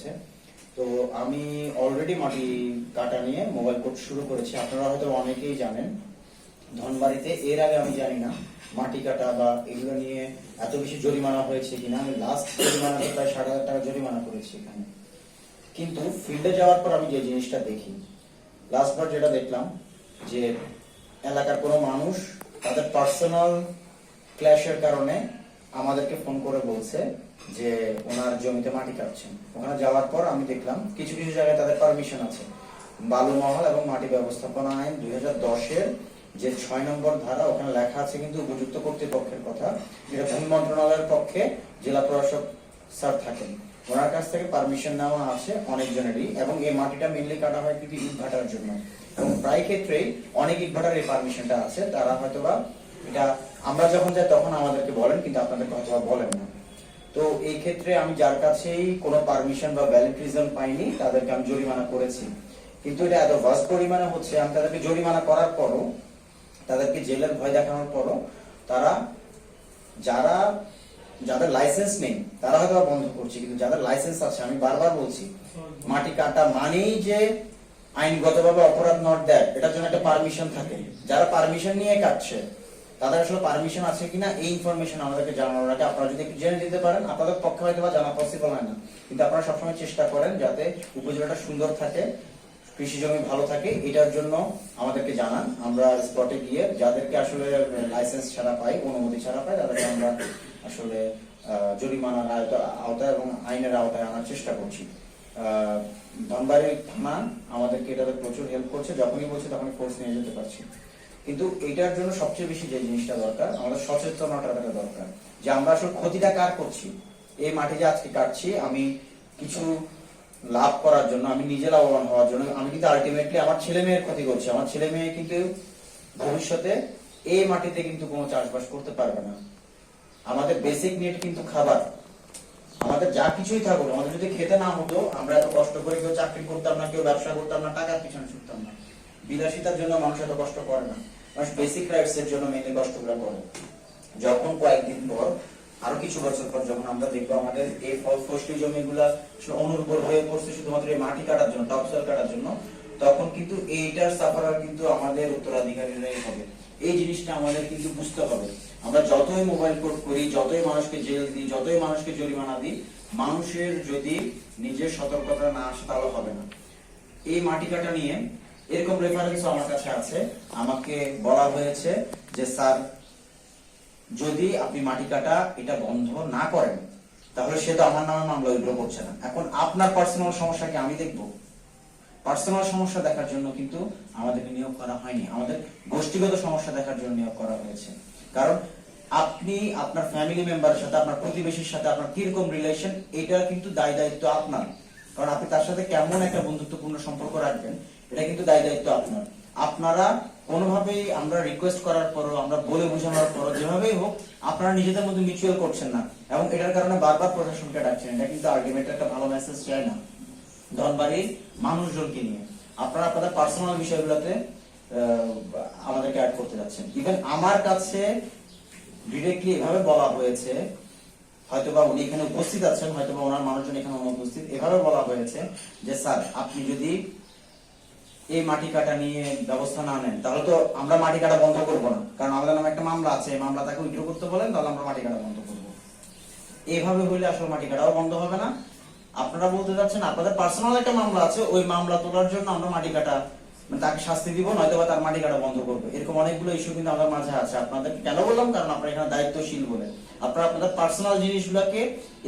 হয়েছে। তো আমি অলরেডি মাটি কাটা নিয়ে মোবাইল কোর্স শুরু করেছি। আপনারা হয়তো অনেকেই জানেন, ধনবাড়িতে এর আগে আমি জানি না মাটি কাটা বা এগুলো নিয়ে এত বেশি জরিমানা হয়েছে কিনা। আমি লাস্ট জরিমানা প্রায় ষাট হাজার টাকা জরিমানা করেছি এখানে। কিন্তু ফিল্ডে যাওয়ার পর আমি যে জিনিসটা দেখি লাস্টবার যেটা দেখলাম যে এলাকার কোনো মানুষ তাদের পার্সোনাল ক্ল্যাশের কারণে আমাদেরকে ফোন করে বলছে যে ওনার জমিতে মাটি কাটছেন। ওখানে যাওয়ার পর আমি দেখলাম কিছু কিছু জায়গায় তাদের পারমিশন আছে। বালুমহল এবং মাটি ব্যবস্থাপনা আইন দুই হাজার দশের যে ছয় নম্বর ধারা, ওখানে লেখা আছে কিন্তু উপযুক্ত কর্তৃপক্ষের কথা। যেটা ভূমি মন্ত্রণালয়ের পক্ষে জেলা প্রশাসক স্যার থাকেন। ওনার কাছ থেকে পারমিশন নেওয়া আছে অনেকজনেরই এবং এই মাটিটা মেনলি কাটা হয় কিন্তু ইট ভাটার জন্য। এবং প্রায় ক্ষেত্রেই অনেক ইট ভাটার এই পারমিশনটা আছে। তারা হয়তোবা এটা আমরা যখন যাই, তখন আমাদেরকে বলেন, কিন্তু আপনাদেরকে হয়তো বলেন না। তো এই ক্ষেত্রে আমি যার কাছেই কোনো পারমিশন বা ভ্যালিড রিজন পাইনি, তাদেরকে আমি জরিমানা করেছি। কিন্তু এটা এত ভাস্ট পরিমাণে হচ্ছে, আমি তাদেরকে জরিমানা করার পরও, তাদেরকে জেলের ভয় দেখানোর পরও, তারা যারা, যাদের লাইসেন্স নেই, তারা হয়তো বন্ধ করছে, কিন্তু যাদের লাইসেন্স আছে, আমি বারবার বলছি, মাটি কাটা মানেই যে আইনগতভাবে অপরাধ নট দেয় এটার জন্য একটা পারমিশন থাকে। যারা পারমিশন নিয়ে কাটছে তাদের আসলে পারমিশন আছে কিনা এই ইনফরমেশন আমাদেরকে জানানোর আগে আপনারা যদি জেনে দিতে পারেন আপনাদের পক্ষে হয়তো বা জানা পসিবল হয় না। কিন্তু আপনারা সবসময় চেষ্টা করেন যাতে উপজেলাটা সুন্দর থাকে কৃষি জমি ভালো থাকে এটার জন্য আমাদেরকে জানান। আমরা স্পটে গিয়ে যাদেরকে আসলে লাইসেন্স ছাড়া পাই অনুমতি ছাড়া পাই তাদেরকে আমরা আসলে জরিমানার আওতায় এবং আইনের আওতায় আনার চেষ্টা করছি। আহ, ধনবাড়ি থানা আমাদেরকে এটাতে প্রচুর হেল্প করছে যখনই বলছে তখনই ফোর্স নিয়ে যেতে পারছি। কিন্তু এটার জন্য সবচেয়ে বেশি যে জিনিসটা দরকার, আমাদের সচেতনতাটা দরকার। যে আমরা আসলে ক্ষতিটা কার করছি? এই মাটি যে আজকে কাটছি, আমি কিছু লাভ করার জন্য, আমি নিজে লাভবান হওয়ার জন্য, আমি কিন্তু আলটিমেটলি আমার ছেলে মেয়ের ক্ষতি করছি। আমার ছেলে মেয়ে কিন্তু ভবিষ্যতে এই মাটিতে কিন্তু কোনো চাষবাস করতে পারবে না। আমাদের বেসিক নিড কিন্তু খাবার। আমাদের যা কিছুই থাকুক, আমাদের যদি খেতে না হতো, আমরা এত কষ্ট করে কেউ চাকরি করতাম না, কেউ ব্যবসা করতাম না, টাকার পিছনে ছুটতাম না। বিলাসিতার জন্য মানুষ এত কষ্ট করে না। মানুষ বেসিক রাইটস এর জন্য মেনলি কষ্টগুলো করে। যখন কয়েকদিন পর, আরও কিছু বছর পর যখন আমরা দেখব আমাদের এই ফল ফসলি জমিগুলা অনুর্বর হয়ে পড়ছে শুধুমাত্র এই মাটি কাটার জন্য টপসল কাটার জন্য, তখন কিন্তু এইটার সাফারার কিন্তু আমাদের উত্তরাধিকারীরাই হবে। এই জিনিসটা আমাদের কিন্তু বুঝতে হবে। আমরা যতই মোবাইল কোড করি, যতই মানুষকে জেল দিই, যতই মানুষকে জরিমানা দিই, মানুষের যদি নিজের সতর্কতা না আসে, তাহলে হবে না। এই মাটি কাটা নিয়ে এরকম রেফারেন্স আমার কাছে আছে। আমাকে বলা হয়েছে যে, স্যার, যদি আপনি মাটি কাটা এটা বন্ধ না করেন, তাহলে সে তো আমার নামে মামলা উইথড্র করছে না। এখন আপনার পার্সোনাল সমস্যাকে আমি দেখব? পার্সোনাল সমস্যা দেখার জন্য কিন্তু আমাদেরকে নিয়োগ করা হয়নি। আমাদের গোষ্ঠীগত সমস্যা দেখার জন্য নিয়োগ করা হয়েছে। কারণ আপনি আপনার ফ্যামিলি মেম্বারের সাথে, আপনার প্রতিবেশীর সাথে, আপনার কীরকম রিলেশন এটা কিন্তু দায় দায়িত্ব আপনার। কারণ আপনি তার সাথে কেমন একটা বন্ধুত্বপূর্ণ সম্পর্ক রাখবেন এটা কিন্তু দায় দায়িত্ব আপনার। আপনারা কোনোভাবেই আমরা রিকোয়েস্ট করার পরও, আমরা বলে বোঝানোর পরও, যেভাবেই হোক, আপনারা নিজেদের মধ্যে মিউচুয়াল করছেন না। এবং এটার কারণে বারবার প্রশাসনকে ডাকছেন। এটা কিন্তু আলটিমেট একটা ভালো মেসেজ চায় না। ধনবাড়ির মানুষজনকে নিয়ে। আপনারা আপনাদের পার্সোনাল বিষয়গুলোতে আমাদেরকে অ্যাড করতে যাচ্ছেন। ইভেন আমার কাছে ডিরেক্টলি এভাবে বলা হয়েছে, হয়তোবা উনি এখানে উপস্থিত আছেন, হয়তোবা ওনার মানুষজন এখানে অনুপস্থিত, এভাবে বলা হয়েছে যে, স্যার, আপনি যদি এই মাটি কাটা নিয়ে ব্যবস্থা না নেন, তাহলে তো আমরা মাটি কাটা বন্ধ করব না। কারণ আমাদের নামে একটা মামলা আছে, এই মামলা তাকে উইথড্র করতে বলেন, তাহলে আমরা মাটি কাটা বন্ধ করব। এইভাবে হইলে আসলে মাটি কাটাও বন্ধ হবে না। আপনারা বলতে চাচ্ছেন আপনাদের পার্সোনাল একটা মামলা আছে, ওই মামলা তোলার জন্য আমরা মাটি কাটা তাকে শাস্তি দিব নয়তো বা তার মাটি কাটা বন্ধ করব। এরকম অনেকগুলো ইস্যু কিন্তু আমাদের মাঝে আছে। আপনাদের কেন বললাম? কারণ আপনারা এখানে দায়িত্বশীল বলে। আপনারা আপনাদের পার্সোনাল জিনিসগুলোকে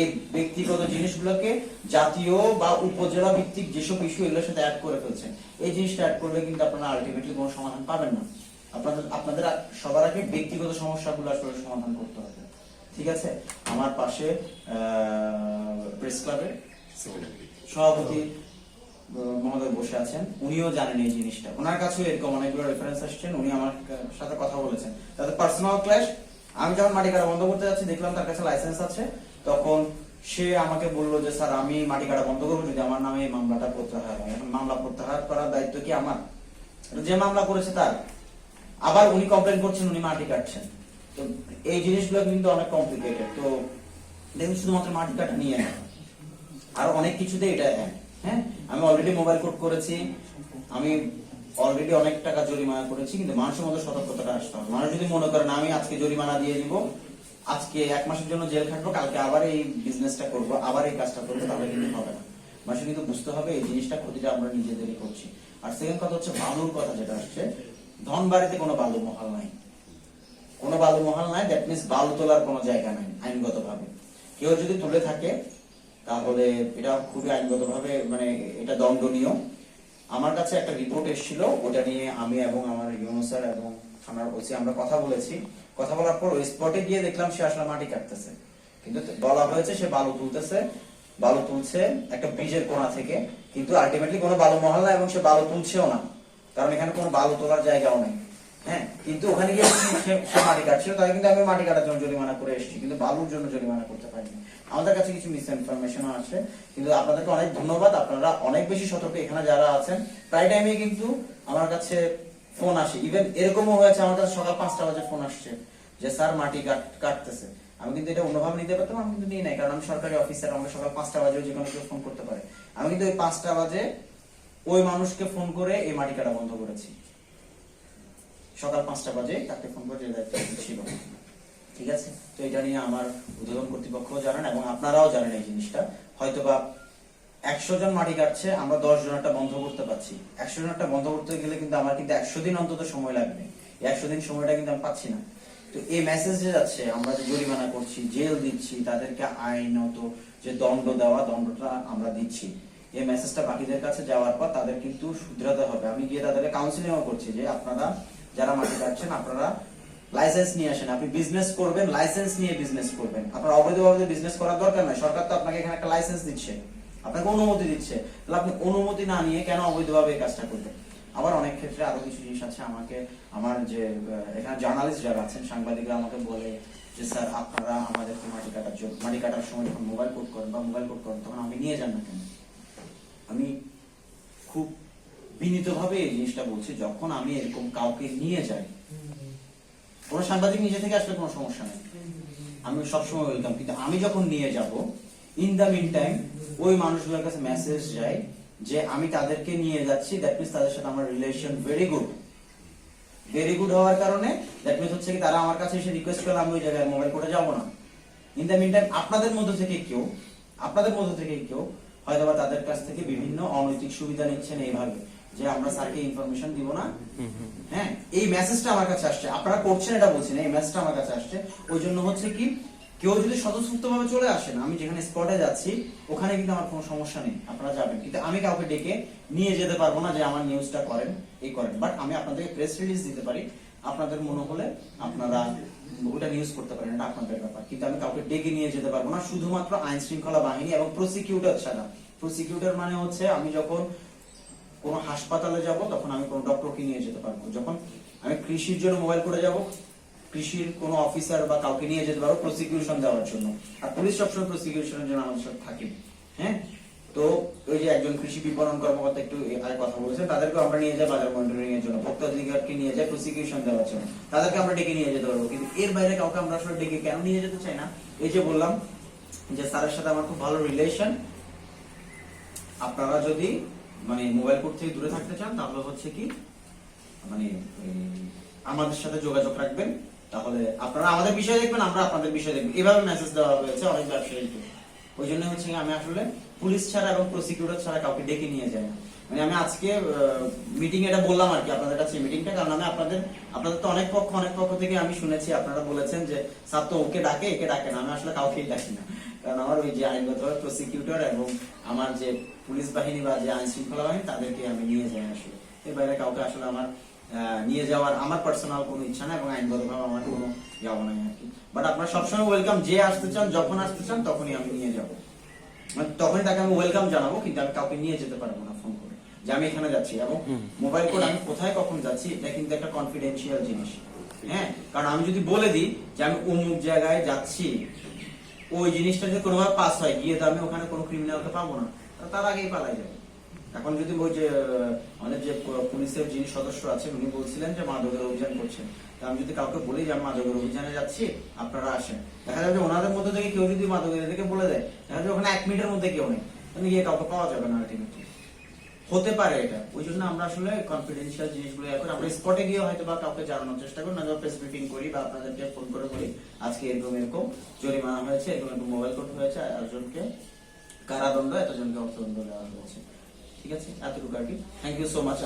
এই ব্যক্তিগত জিনিসগুলোকে জাতীয় বা উপজেলা ভিত্তিক যেসব ইস্যু এগুলোর সাথে অ্যাড করে ফেলছেন এই জিনিসটা অ্যাড করলে কিন্তু আপনারা আলটিমেটলি কোনো সমাধান পাবেন না। আপনাদের আপনাদের সবার আগে ব্যক্তিগত সমস্যাগুলো আসলে সমাধান করতে হবে। ঠিক আছে? আমার পাশে প্রেস ক্লাবের সভাপতি মহোদয় বসে আছেন, উনিও জানেন এই জিনিসটা। ওনার কাছেও এরকম অনেকগুলো রেফারেন্স আসছেন, উনি আমার সাথে কথা বলেছেন। তাদের পার্সোনাল ক্লাস আমি যখন মাটি কাটা বন্ধ করতে যাচ্ছি, দেখলাম তার কাছে লাইসেন্স আছে। তখন সে আমাকে বলল যে, স্যার, আমি মাটি কাটা বন্ধ করব যদি আমার নামে এই মামলাটা প্রত্যাহার হয়। এখন মামলা প্রত্যাহার করার দায়িত্ব কি আমার? যে মামলা করেছে তার। আবার উনি কমপ্লেন করছেন, উনি মাটি কাটছেন। তো এই জিনিসগুলো কিন্তু অনেক কমপ্লিকেটেড তো দেখুন, শুধুমাত্র মাটি কাটা নিয়ে আর অনেক কিছুতে এটা এক হ্যাঁ আমি অলরেডি মোবাইল কোড করেছি। আমি অলরেডি অনেক টাকা জরিমানা করেছি, কিন্তু মানুষের মধ্যে সতর্কতাটা আসতে হবে। মানুষ যদি মনে করেন আমি আজকে জরিমানা দিয়ে দিব, আজকে এক মাসের জন্য জেল খাটবো, কালকে আবার এই বিজনেসটা করব, আবার এই কাজটা করব, তাহলে কিন্তু হবে না। মানুষের কিন্তু বুঝতে হবে, এই জিনিসটা ক্ষতিটা আমরা নিজেদেরই করছি। আর সেকেন্ড কথা হচ্ছে, বালুর কথা যেটা আসছে, ধনবাড়িতে কোনো বালু মহল নাই। কোনো বালু মহল নাই দ্যাট মিনস বালু তোলার কোনো জায়গা নাই আইনগত ভাবে কেউ যদি তুলে থাকে তাহলে এটা খুবই আইনগত ভাবে মানে এটা দণ্ডনীয়। আমার কাছে একটা রিপোর্ট এসেছিল, ওটা নিয়ে আমি এবং আমার ইউনো স্যার এবং আমার ওসি আমরা কথা বলেছি। কথা বলার পর ওই স্পটে গিয়ে দেখলাম সে আসলে মাটি কাটতেছে। কিন্তু বলা হয়েছে সে বালু তুলতেছে, বালু তুলছে একটা ব্রিজের কোণা থেকে, কিন্তু আলটিমেটলি কোনো বালু মহল না এবং সে বালু তুলছেও না। কারণ এখানে কোনো বালু তোলার জায়গাও নেই। হ্যাঁ কিন্তু ওখানে গিয়ে সে- মাটি কাটছিল, তাই কিন্তু আমি মাটি কাটার জন্য জরিমানা করে এসেছি, কিন্তু বালুর জন্য জরিমানা করতে পারিনি। আমাদের কাছে কিছু মিস ইনফরমেশন আছে, কিন্তু আপনাদেরকে অনেক ধন্যবাদ, আপনারা অনেক বেশি সতর্ক এখানে যারা আছেন। প্রায় টাইমে কিন্তু আমার কাছে ফোন আসে ইভেন এরকমও হয়েছে, আমার কাছে সকাল পাঁচটা বাজে ফোন আসছে যে, স্যার, মাটি কাট- কাটতেছে। আমি কিন্তু এটা অন্যভাবে নিতে পারতাম, আমি কিন্তু নিই নাই, কারণ আমি সরকারি অফিসার আমাকে সকাল পাঁচটা বাজে যে কোনো কেউ ফোন করতে পারে। আমি কিন্তু ওই পাঁচটা বাজে ওই মানুষকে ফোন করে এই মাটি কাটা বন্ধ করেছি। সকাল পাঁচটা বাজে তাকে ফোন করে দায়িত্ব ছিল ঠিক আছে? তো এটা নিয়ে আমার উদ্বোধন কর্তৃপক্ষ জানেন এবং আপনারাও জানেন এই জিনিসটা। হয়তোবা একশো জন মাটি কাটছে, আমরা দশ জনেরটা বন্ধ করতে পারছি। একশো জনেরটা বন্ধ করতে গেলে কিন্তু আমার কিন্তু একশো দিন অন্তত সময় লাগবে। একশো দিন সময়টা কিন্তু আমি পাচ্ছি না। তো এই মেসেজ যে যাচ্ছে, আমরা যে জরিমানা করছি জেল দিচ্ছি, তাদেরকে আইনত যে দণ্ড দেওয়া, দণ্ডটা আমরা দিচ্ছি। এই মেসেজটা বাকিদের কাছে যাওয়ার পর তাদের কিন্তু শুধরাতে হবে। আমি গিয়ে তাদেরকে কাউন্সিলিংও করছি যে আপনারা যারা মাটি কাটছেন আপনারা লাইসেন্স নিয়ে আসেন। আপনি বিজনেস করবেন লাইসেন্স নিয়ে বিজনেস করবেন। আপনার অবৈধভাবে বিজনেস করার দরকার নাই। সরকার তো আপনাকে এখানে একটা লাইসেন্স দিচ্ছে। আপনাকে অনুমতি দিচ্ছে। তাহলে আপনি অনুমতি না নিয়ে কেন অবৈধভাবে এই কাজটা করবেন? আবার অনেক ক্ষেত্রে আরও কিছু জিনিস আছে। আমাকে, আমার যে এখানে জার্নালিস্ট যারা আছেন, সাংবাদিকরা আমাকে বলে যে, স্যার, আপনারা আমাদেরকে মাটি কাটার জন্য, মাটি কাটার সময় যখন মোবাইল কোড করেন বা মোবাইল কোড করেন, তখন আমি নিয়ে যান না কেন? আমি খুব বিনীতভাবে এই জিনিসটা বলছি, যখন আমি এরকম কাউকে নিয়ে যাই, কোনো সাংবাদিক নিজে থেকে আসলে কোনো সমস্যা নেই। আমি সবসময় ওয়েলকাম কিন্তু আমি যখন নিয়ে যাব ইন দ্য মিন টাইম ওই মানুষগুলোর কাছে মেসেজ যায় যে, আমি তাদেরকে নিয়ে যাচ্ছি দ্যাট মিনস তাদের সাথে আমার relation very good very good হওয়ার কারণে দ্যাট মিনস হচ্ছে কি, তারা আমার কাছে এসে রিকোয়েস্ট করলে, আমি ওই জায়গায় মোবাইল করে যাব না। ইন দ্য মিন টাইম আপনাদের মধ্যে থেকে কেউ, আপনাদের মধ্যে থেকে কেউ হয়তো তাদের কাছ থেকে বিভিন্ন অনৈতিক সুবিধা নিচ্ছেন এইভাবে। যে আমরা স্যারকে ইনফরমেশন দিব না। হ্যাঁ এই মেসেজটা আমার কাছে আসছে। আপনারা করছেন এটা বলছেন এই মেসেজটা আমার কাছে আসছে। ওই জন্য হচ্ছে কি কেউ যদি স্বতঃস্ফূর্ত ভাবে চলে আসেন আমি যেখানে স্পটে যাচ্ছি ওখানে কিন্তু আমার কোনো সমস্যা নেই আপনারা যাবেন। কিন্তু আমি কাউকে ডেকে নিয়ে যেতে পারব না যে আমার নিউজটা করেন এই করেন। বাট আমি আপনাদেরকে প্রেস রিলিজ দিতে পারি। আপনাদের মনে হলে আপনারা ওটা নিউজ করতে পারেন এটা আপনাদের ব্যাপার। কিন্তু আমি কাউকে ডেকে নিয়ে যেতে পারব না শুধুমাত্র আইন শৃঙ্খলা বাহিনী এবং প্রসিকিউটর ছাড়া। প্রসিকিউটর মানে হচ্ছে আমি যখন কোন হাসপাতালে যাব, তখন আমি কোন ডক্টরকে নিয়ে যেতে পারব। যখন আমি কৃষির জন্য মোবাইল করে যাব, কৃষির কোন অফিসার বা কাউকে নিয়ে যেতে পারব প্রসিকিউশন দেওয়ার জন্য। আর পুলিশ সবসময় প্রসিকিউশনের জন্য আমাদের সাথে থাকে। হ্যাঁ? তো ওই যে একজন কৃষি বিপণন কর্মকর্তা একটু আগে কথা বলেছেন তাদেরকে আমরা নিয়ে যাই বাজার মনিটরিং এর জন্য ভোক্তা অধিকারকে নিয়ে যাই প্রসিকিউশন দেওয়ার জন্য। তাদেরকে আমরা ডেকে নিয়ে যেতে পারব। কিন্তু এর বাইরে কাউকে আমরা আসলে ডেকে কেন নিয়ে যেতে চাই না? এই যে বললাম যে স্যারের সাথে আমার খুব ভালো রিলেশন আপনারা যদি মানে মোবাইল কোড থেকে দূরে থাকতে চান, তাহলে হচ্ছে কি মানে আমাদের সাথে যোগাযোগ রাখবেন। তাহলে আপনারা আমাদের বিষয় দেখবেন, আমরা আপনাদের বিষয় দেখবেন এভাবে মেসেজ দেওয়া হয়েছে, অনেক ব্যবসায়ীকে ওই জন্য হচ্ছে আমি আসলে পুলিশ ছাড়া এবং প্রসিকিউটর ছাড়া কাউকে ডেকে নিয়ে যাই না। মানে আমি আজকে মিটিং এটা বললাম আর কি আপনাদের কাছে মিটিংটা কারণ আমি আপনাদের আপনাদের তো অনেক পক্ষ অনেক পক্ষ থেকে আমি শুনেছি, আপনারা বলেছেন যে, স্যার তো ওকে ডাকে, একে ডাকে না। আমি আসলে কাউকেই ডাকি না। কারণ আমার ওই যে আইনগতভাবে প্রসিকিউটর এবং আমার যে পুলিশ বাহিনী বা যে আইন শৃঙ্খলা বাহিনী তাদেরকে আমি নিয়ে যাই আসলে। এর বাইরে কাউকে আসলে আমার নিয়ে যাওয়ার আমার পার্সোনাল কোনো ইচ্ছা নাই এবং আইনগতভাবে আমার কোনো যাওয়া নাই আর কি। বাট আপনারা সবসময় ওয়েলকাম যে আসতে চান যখন আসতে চান তখনই আমি নিয়ে যাব। মানে তখনই তাকে আমি ওয়েলকাম জানাব কিন্তু আমি কাউকে নিয়ে যেতে পারব না ফোন করে। যে আমি এখানে যাচ্ছি এবং মোবাইল কোড আমি কোথায় কখন যাচ্ছি এটা কিন্তু একটা কনফিডেন্সিয়াল জিনিস। হ্যাঁ? কারণ আমি যদি বলে দিই যে আমি অমুক জায়গায় যাচ্ছি ওই জিনিসটা যদি কোনোভাবে পাস হয়, গিয়ে তো আমি ওখানে কোনো ক্রিমিনালকে পাবো না। তার আগেই পালাই যাবে। এখন যদি ওই যে অনেক যে পুলিশের যিনি সদস্য আছেন, উনি বলছিলেন যে মাদকের অভিযান করছেন। তা আমি যদি কাউকে বলি যে আমি মাদকের অভিযানে যাচ্ছি, আপনারা আসেন। দেখা যাবে যে ওনাদের মধ্যে থেকে কেউ যদি মাদকের থেকে বলে দেয়, দেখা যাবে ওখানে এক মিনিটের মধ্যে কেউ নেই। গিয়ে কাউকে পাওয়া যাবে না আলটিমেটলি হতে পারে এটা। ওই জন্য আমরা আসলে কনফিডেন্সিয়াল জিনিসগুলো এখন আমরা স্পটে গিয়ে হয়তো বা কাউকে জানানোর চেষ্টা করি, না প্রেস ব্রিফিং করি বা আপনাদেরকে ফোন করে বলি, আজকে এরকম এরকম জরিমানা হয়েছে, এরকম এরকম মোবাইল কোর্ট হয়েছে একজনকে কারাদণ্ড, এতজনকে অর্থদণ্ড দেওয়া হয়েছে। ঠিক আছে? এতটুকু আর কি। Thank you so much